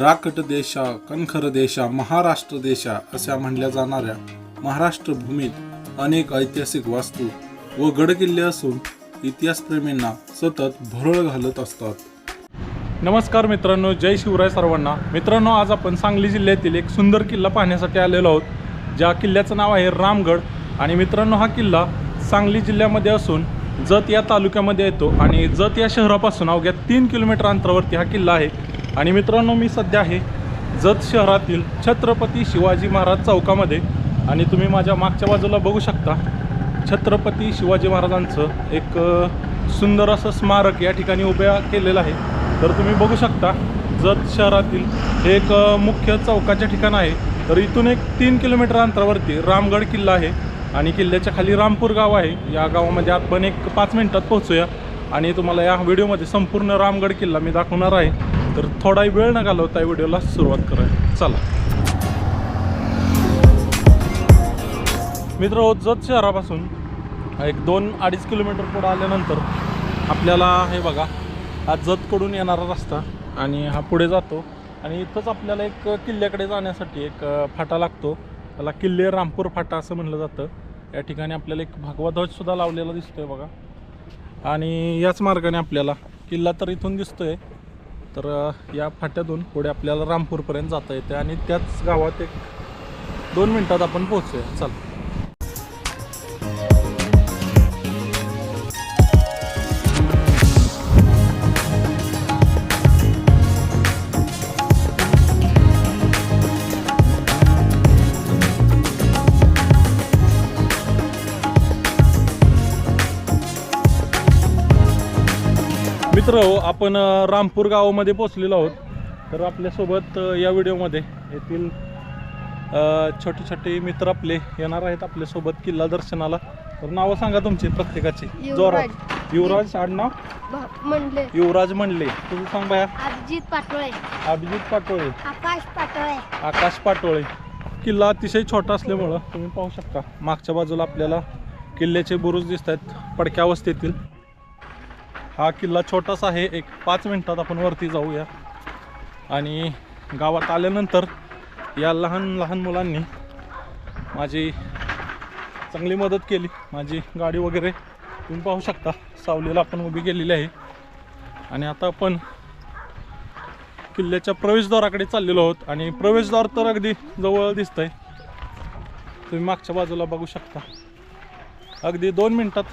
राकट देशा कणखर देशा महाराष्ट्र देशा अशा म्हणल्या जाणाऱ्या महाराष्ट्र भूमीत अनेक ऐतिहासिक वास्तू व गडकिल्ले असून इतिहासप्रेमींना सतत भुरळ घालत असतात. नमस्कार मित्रांनो जय शिवराय सर्वांना. मित्रांनो आज आपण सांगली जिल्ह्यातील एक सुंदर किल्ला पाहण्यासाठी आलेलो आहोत. ज्या किल्ल्याचं नाव आहे रामगड आणि मित्रांनो हा किल्ला सांगली जिल्ह्यामध्ये असून जत या तालुक्यामध्ये येतो आणि जत या शहरापासून अवघ्या तीन किलोमीटर अंतरावरती हा किल्ला आहे. आणि मित्रांनो मी सध्या आहे जत शहरातील छत्रपती शिवाजी महाराज चौकामध्ये. आणि तुम्ही माझ्या मागच्या बाजूला बघू शकता छत्रपती शिवाजी महाराजांचं एक सुंदर असं स्मारक या ठिकाणी उभ्या केलेलं आहे. तर तुम्ही बघू शकता जत शहरातील हे एक मुख्य चौकाचे ठिकाण आहे. तर इथून एक तीन किलोमीटर अंतरावरती रामगड किल्ला आहे. आणि किल्ल्याच्या खाली रामपूर गाव आहे. या गावामध्ये आपण एक पाच मिनटात पोहोचूया. आणि तुम्हाला या व्हिडिओमध्ये संपूर्ण रामगड किल्ला मी दाखवणार आहे. तर थोडा वेळ न घालवता व्हिडिओला सुरुवात करा चला. मित्र हो, जत शहरापासून एक दोन अडीच किलोमीटर पुढं आल्यानंतर आपल्याला हे बघा हा जतकडून येणारा रस्ता आणि हा पुढे जातो. आणि इथंच आपल्याला एक किल्ल्याकडे जाण्यासाठी एक फाटा लागतो. त्याला किल्ले रामपूर फाटा असं म्हणलं जातं. या ठिकाणी आपल्याला एक भगवा ध्वजसुद्धा लावलेला दिसतो आहे बघा. आणि याच मार्गाने आपल्याला किल्ला तर इथून दिसतो आहे तर या फाट्यातून पुढे आपल्याला रामपूरपर्यंत जाता येते आणि त्याच गावात एक दोन मिनटात आपण पोहोचूया. चला. मित्र हो आपण रामपूर गावामध्ये पोचलेलो आहोत. तर आपल्यासोबत या व्हिडिओमध्ये येथील छोटे छोटे मित्र आपले येणार आहेत आपल्यासोबत किल्ला दर्शनाला. तर नावं सांगा तुमची प्रत्येकाची. जोरात. युवराज आडनाव म्हणले युवराज म्हणले तुझं सांग बाया अभिजित पाटोळे. अभिजित पाटोळे. आकाश पाटोळे. आकाश पाटोळे. किल्ला अतिशय छोटा असल्यामुळं तुम्ही पाहू शकता. मागच्या बाजूला आपल्याला किल्ल्याचे बुरुज दिसत आहेत पडक्या अवस्थेतील. हा किल्ला छोटासा आहे. एक पाच मिनटात आपण वरती जाऊया. आणि गावात आल्यानंतर या लहान लहान मुलांनी माझी चांगली मदत केली. माझी गाडी वगैरे तुम्ही पाहू शकता. सावलीला आपण उभी केलेली आहे. आणि आता आपण किल्ल्याच्या प्रवेशद्वाराकडे चाललेलो आहोत. आणि प्रवेशद्वार तर अगदी जवळ दिसतंय. तुम्ही मागच्या बाजूला बघू शकता. अगदी दोन मिनटात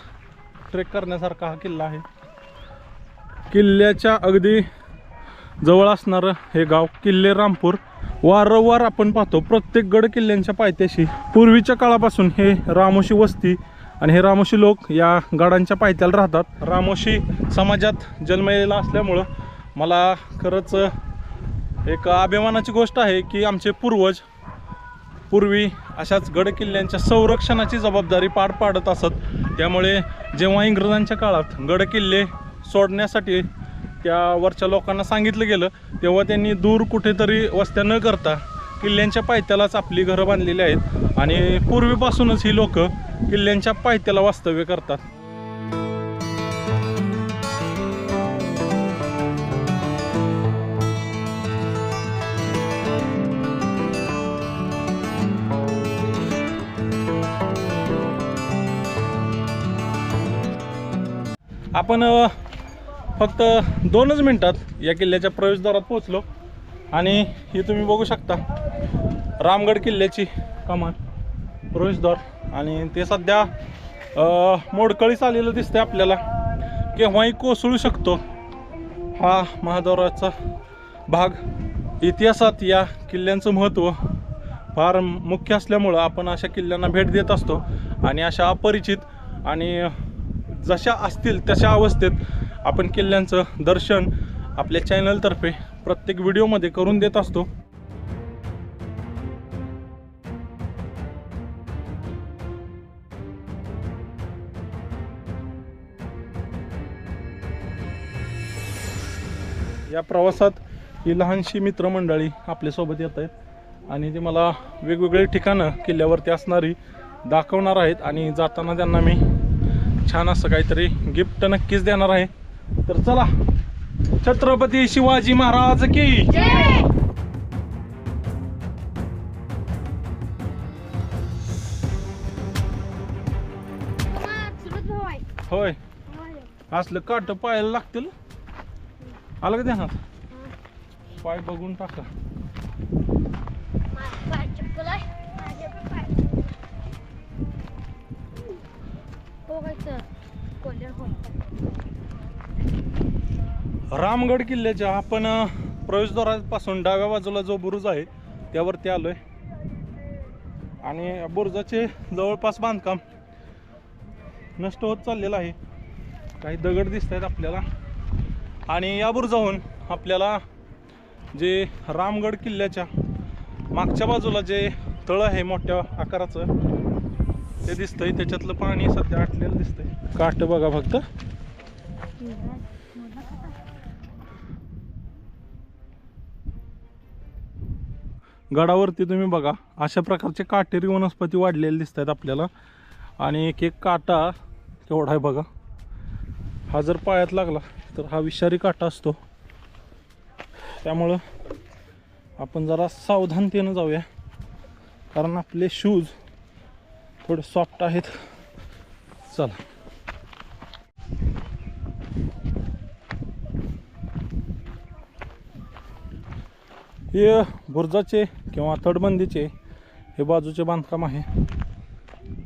ट्रेक करण्यासारखा हा किल्ला आहे. किल्ल्याच्या अगदी जवळ असणारं हे गाव किल्ले रामपूर. वारंवार आपण पाहतो प्रत्येक गड किल्ल्यांच्या पायथ्याशी. पूर्वीच्या काळापासून हे रामोशी वस्ती आणि हे रामोशी लोक या गडांच्या पायथ्याला राहतात. रामोशी समाजात जन्मलेला असल्यामुळं मला खरंच एक अभिमानाची गोष्ट आहे की आमचे पूर्वज पूर्वी अशाच गड किल्ल्यांच्या संरक्षणाची जबाबदारी पार पाडत असत. त्यामुळे जेव्हा इंग्रजांच्या काळात गड किल्ले सोडण्यासाठी त्या वरच्या लोकांना सांगितलं गेलं तेव्हा त्यांनी दूर कुठेतरी वस्त्या न करता किल्ल्यांच्या पायथ्यालाच आपली घरं बांधलेली आहेत. आणि पूर्वीपासूनच ही लोक किल्ल्यांच्या पायथ्याला वास्तव्य करतात. आपण फक्त दोनच मिनटात या किल्ल्याच्या प्रवेशद्वारात पोहोचलो. आणि हे तुम्ही बघू शकता रामगड किल्ल्याची कमान प्रवेशद्वार. आणि ते सध्या मोडकळीच मोडकळीस आलेलं दिसतंय आपल्याला. केव्हाही कोसळू शकतो हा महाद्वाराचा भाग. इतिहासात या किल्ल्यांचं महत्त्व फार मुख्य असल्यामुळं आपण अशा किल्ल्यांना भेट देत असतो. आणि अशा अपरिचित आणि जशा असतील तशा अवस्थेत आपण किल्ल्यांचं दर्शन आपल्या चॅनलतर्फे प्रत्येक व्हिडिओमध्ये करून देत असतो. या प्रवासात ही लहानशी मित्रमंडळी आपल्यासोबत येत आहेत आणि ते मला वेगवेगळे ठिकाणं किल्ल्यावरती असणारी दाखवणार आहेत आणि जाताना त्यांना मी छान असं काहीतरी गिफ्ट नक्कीच देणार आहे. तर चला छत्रपती शिवाजी महाराज की होय असलं काट पाहायला लागतील. आलं का ध्यानात? पाय बघून टाका. रामगड किल्ल्याच्या आपण प्रवेशद्वारापासून डाव्या बाजूला जो बुरुज आहे त्यावरती आलो आहे आणि बुरुजाचे जवळपास बांधकाम नष्ट होत चाललेलं आहे. काही दगड दिसत आहेत आपल्याला. आणि या बुरुजाहून आपल्याला जे रामगड किल्ल्याच्या मागच्या बाजूला जे तळ आहे मोठ्या आकाराचं ते दिसतंय. त्याच्यातलं पाणी सध्या आटलेलं दिसतंय. काट बघा फक्त. गडावरती तुम्ही बघा अशा प्रकारचे काटेरी वनस्पती वाढलेले दिसत आहेत आपल्याला. आणि एक एक काटा केवढा आहे बघा. हा जर पायात लागला तर हा विषारी काटा असतो. त्यामुळं आपण जरा सावधानतेनं जाऊया. कारण आपले शूज थोडे सॉफ्ट आहेत. चला. हे बुर्जाचे किंवा तटबंदीचे हे बाजूचे बांधकाम आहे.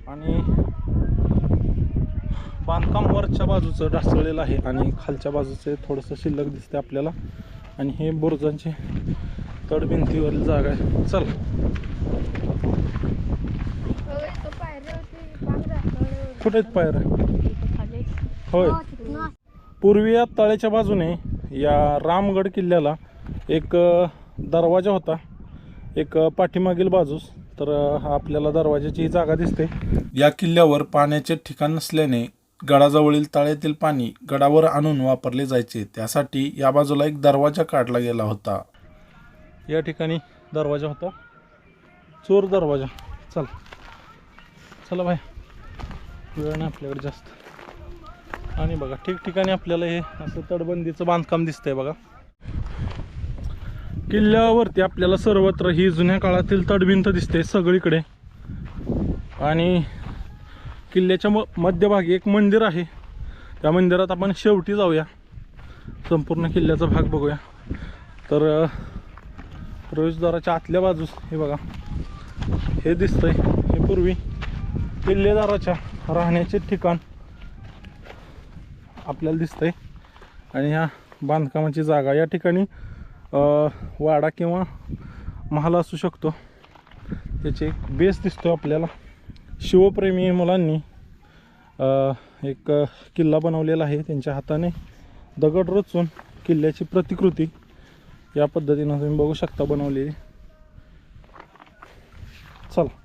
आणि बांधकाम वरच्या बाजूचं ढासळलेलं आहे आणि खालच्या बाजूचे थोडंसं शिल्लक दिसते आपल्याला. आणि हे बुर्जांचे तडभिंतीवरील जागा आहे. चल. कुठेच पायर होय. पूर्वी या तळ्याच्या बाजूने या रामगड किल्ल्याला एक दरवाजा होता. एक पाठीमागील बाजूस. तर हा आपल्याला दरवाजाची ही जागा दिसते. या किल्ल्यावर पाण्याचे ठिकाण नसल्याने गडाजवळील तळ्यातील पाणी गडावर आणून वापरले जायचे. त्यासाठी या बाजूला एक दरवाजा काढला गेला होता. या ठिकाणी दरवाजा होता. चोर दरवाजा. चल. चला बाय. वेळ नाही आपल्याकडे जास्त. आणि बघा ठिकठिकाणी आपल्याला हे असं तटबंदीचं बांधकाम दिसतंय बघा. किल्ल्यावरती आपल्याला सर्वत्र ही जुन्या काळातील तडबिंत दिसते सगळीकडे. आणि किल्ल्याच्या म मध्यभागी एक मंदिर आहे. त्या मंदिरात आपण शेवटी जाऊया. संपूर्ण किल्ल्याचा भाग बघूया. तर प्रवेशद्वाराच्या आतल्या बाजूस हे बघा. हे दिसतंय. हे पूर्वी किल्लेदाराच्या राहण्याचे ठिकाण आपल्याला दिसतंय. आणि ह्या बांधकामाची जागा या ठिकाणी वाडा किंवा महाल असू शकतो. त्याचे एक बेस दिसतो आपल्याला. शिवप्रेमी मुलांनी एक किल्ला बनवलेला आहे. त्यांच्या हाताने दगड रचून किल्ल्याची प्रतिकृती या पद्धतीनं तुम्ही बघू शकता बनवलेली. चला.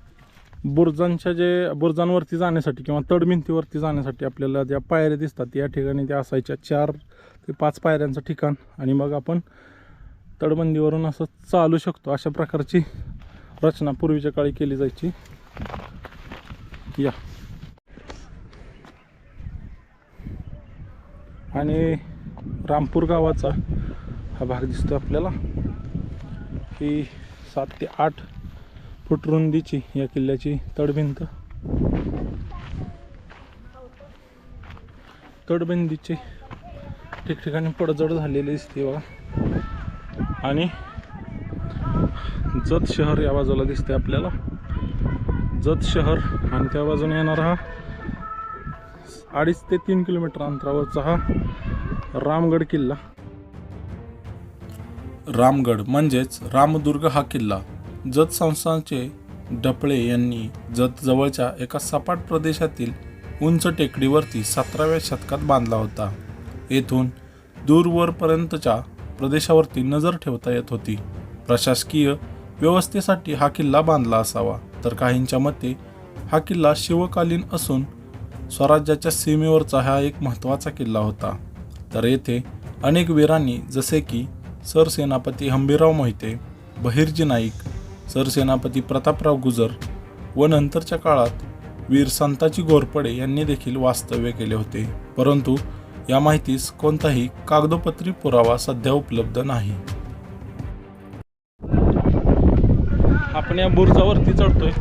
बुरजांच्या जे बुरजांवरती जाण्यासाठी किंवा तडभिंतीवरती जाण्यासाठी आपल्याला ज्या पायऱ्या दिसतात या ठिकाणी त्या असायच्या. चार ते पाच पायऱ्यांचं ठिकाण. आणि मग आपण तडबंदीवरून असं चालू शकतो अशा प्रकारची रचना पूर्वीच्या काळी केली जायची. या. आणि रामपूर गावाचा हा भाग दिसतो आपल्याला. ही सात ते आठ फूट रुंदीची या किल्ल्याची तडभिंत तटबंदीचे ठिकठिकाणी पडझड झालेली दिसते बघा. आणि जत शहर या बाजूला दिसते आपल्याला. जत शहर आणि त्या बाजूने येणारा हा अडीच ते तीन किलोमीटर अंतरावरचा हा रामगड किल्ला. रामगड म्हणजेच रामदुर्ग हा किल्ला. जत संस्थांचे डपळे यांनी जत जवळच्या एका सपाट प्रदेशातील उंच टेकडीवरती सतराव्या शतकात बांधला होता. येथून दूरवरपर्यंतच्या प्रदेशावरती नजर ठेवता येत होती. प्रशासकीय व्यवस्थेसाठी हा किल्ला बांधला असावा तर काहींच्या मते हा किल्ला शिवकालीन असून स्वराज्याच्या सीमेवरचा हा एक महत्त्वाचा किल्ला होता. तर येथे अनेक वीरांनी जसे की सरसेनापती हंबीराव मोहिते बहिर्जी नाईक सरसेनापती प्रतापराव गुजर व नंतरच्या काळात वीर संताजी घोरपडे यांनी देखील वास्तव्य केले होते. परंतु या माहितीस कोणताही कागदोपत्री पुरावा सध्या उपलब्ध नाही. आपण या बुर्जावरती चढतोय.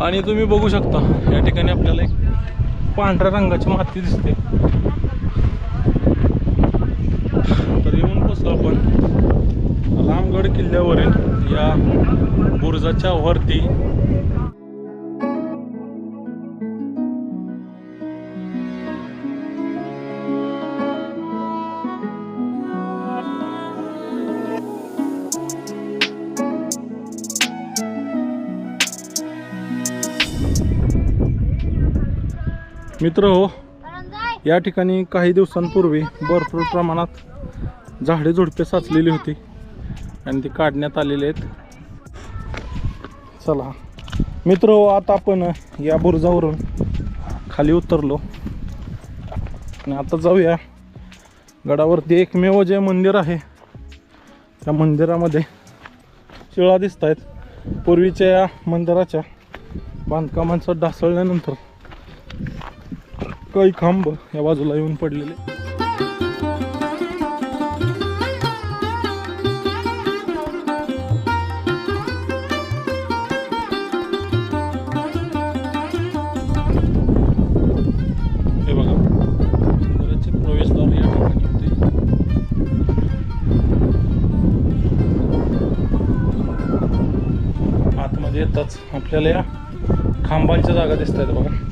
आणि तुम्ही बघू शकता या ठिकाणी आपल्याला एक पांढऱ्या रंगाची माती दिसते. तर येऊन बसलो आपण. रामगड किल्ल्यावरील या बुर्जाच्या वरती मित्र हो या ठिकाणी काही दिवसांपूर्वी भरपूर प्रमाणात झाडे झुडपे साचलेली होती. आणि ती काढण्यात आलेली आहेत. चला. मित्र हो, आता आपण या बुरुजावरून खाली उतरलो. आणि आता जाऊया. गडावरती एकमेव जे मंदिर आहे त्या मंदिरामध्ये शिळा दिसत आहेत पूर्वीच्या या मंदिराच्या बांधकामांचं ढासळल्यानंतर काही खांब या बाजूला येऊन पडलेले. हे बघा. आतमध्ये येताच आपल्याला या खांबांच्या जागा दिसत आहेत बघा.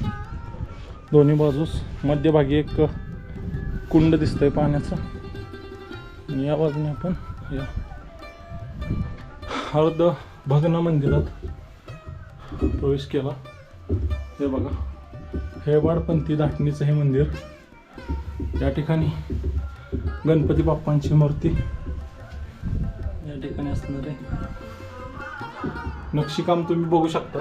दोन्ही बाजूस मध्यभागी एक कुंड दिसतंय पाण्याचं आणि या बाजूने आपण या अर्ध भग्न मंदिरात प्रवेश केला. हे बघा हेवाडपंथी दाटणीचं हे मंदिर. या ठिकाणी गणपती बाप्पांची मूर्ती या ठिकाणी असणार आहे. नक्षीकाम तुम्ही बघू शकता.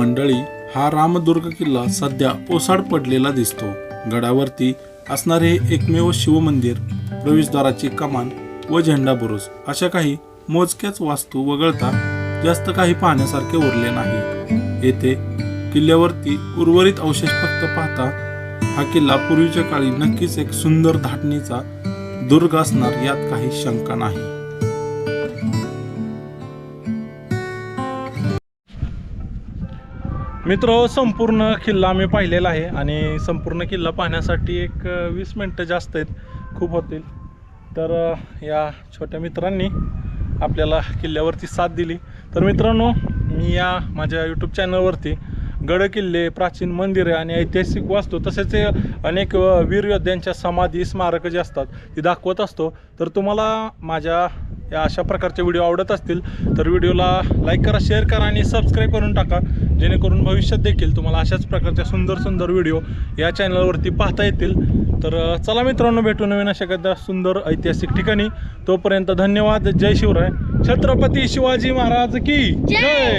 मंडळी हा रामदुर्ग किल्ला सध्या ओसाड पडलेला दिसतो. गडावरती असणारे हे एकमेव शिवमंदिर प्रवेशद्वाराची कमान व झेंडा बुरुज अशा काही मोजक्याच वास्तू वगळता जास्त काही पाहण्यासारखे उरले नाही. येथे किल्ल्यावरती उर्वरित अवशेष फक्त पाहता हा किल्ला पूर्वीच्या काळी नक्कीच एक सुंदर धाटणीचा दुर्ग असणार यात काही शंका नाही. मित्र संपूर्ण किल्ला आम्ही पाहिलेला आहे आणि संपूर्ण किल्ला पाहण्यासाठी एक वीस मिनटं जास्त आहेत. खूप होतील. तर या छोट्या मित्रांनी आपल्याला किल्ल्यावरती साथ दिली. तर मित्रांनो मी या माझ्या यूट्यूब चॅनलवरती गड किल्ले प्राचीन मंदिरे आणि ऐतिहासिक वास्तू तसेच अनेक वीरयोद्ध्यांच्या वीर योद्ध्यांच्या समाधी स्मारकं जी असतात ती दाखवत असतो. तर तुम्हाला माझ्या या अशा प्रकारचे व्हिडिओ आवडत असतील तर व्हिडिओला लाईक करा शेअर करा आणि सबस्क्राईब करून टाका. जेणेकरून भविष्यात देखील तुम्हाला अशाच प्रकारच्या सुंदर सुंदर व्हिडिओ या चॅनलवरती पाहता येतील. तर चला मित्रांनो भेटू नवीन अशा एखाद्या सुंदर ऐतिहासिक ठिकाणी. तोपर्यंत धन्यवाद. जय शिवराय. छत्रपती शिवाजी महाराज की जय!